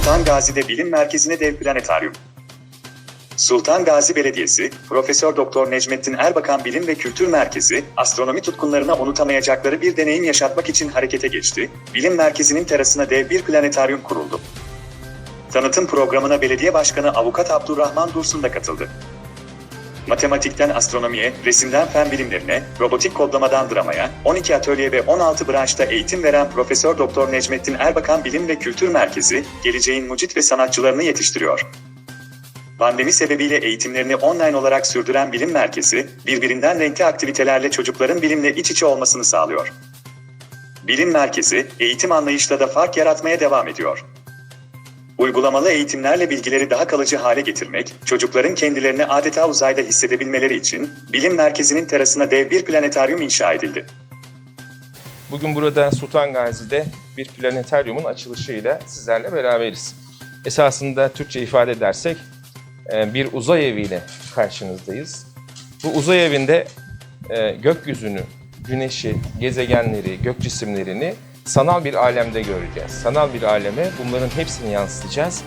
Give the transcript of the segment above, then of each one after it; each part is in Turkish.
Sultan Gazi'de Bilim Merkezi'ne dev planetaryum. Sultan Gazi Belediyesi, Profesör Doktor Necmettin Erbakan Bilim ve Kültür Merkezi, astronomi tutkunlarına unutamayacakları bir deneyim yaşatmak için harekete geçti. Bilim Merkezi'nin terasına dev bir planetaryum kuruldu. Tanıtım programına belediye başkanı avukat Abdurrahman Dursun da katıldı. Matematikten astronomiye, resimden fen bilimlerine, robotik kodlamadan dramaya, 12 atölye ve 16 branşta eğitim veren Profesör Doktor Necmettin Erbakan Bilim ve Kültür Merkezi, geleceğin mucit ve sanatçılarını yetiştiriyor. Pandemi sebebiyle eğitimlerini online olarak sürdüren bilim merkezi, birbirinden renkli aktivitelerle çocukların bilimle iç içe olmasını sağlıyor. Bilim merkezi, eğitim anlayışla da fark yaratmaya devam ediyor. Uygulamalı eğitimlerle bilgileri daha kalıcı hale getirmek, çocukların kendilerini adeta uzayda hissedebilmeleri için bilim merkezinin terasına dev bir planetaryum inşa edildi. Bugün burada Sultan Gazi'de bir planetaryumun açılışıyla sizlerle beraberiz. Esasında Türkçe ifade edersek e, bir uzay eviyle karşınızdayız. Bu uzay evinde e, gökyüzünü, güneşi, gezegenleri, gök cisimlerini sanal bir alemde göreceğiz. Sanal bir aleme bunların hepsini yansıtacağız.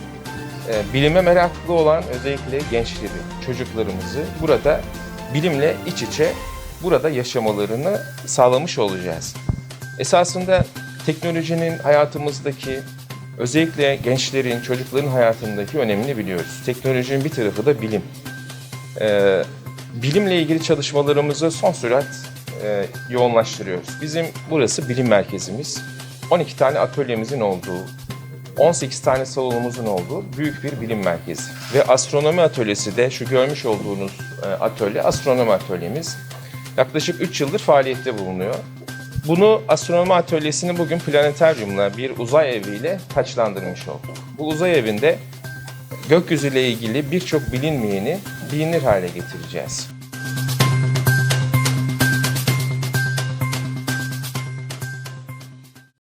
E, Bilime meraklı olan özellikle gençleri, çocuklarımızı burada bilimle iç içe burada yaşamalarını sağlamış olacağız. Esasında teknolojinin hayatımızdaki özellikle gençlerin, çocukların hayatındaki önemini biliyoruz. Teknolojinin bir tarafı da bilim. Ee, bilimle ilgili çalışmalarımızı son sürat e, yoğunlaştırıyoruz. Bizim burası bilim merkezimiz. 12 tane atölyemizin olduğu, 18 tane salonumuzun olduğu büyük bir bilim merkezi. Ve astronomi atölyesi de şu görmüş olduğunuz e, atölye astronomi atölyemiz. Yaklaşık 3 yıldır faaliyette bulunuyor. Bunu astronomi atölyesini bugün planetaryumla bir uzay eviyle taçlandırmış olduk. Bu uzay evinde gökyüzüyle ilgili birçok bilinmeyeni bilinir hale getireceğiz.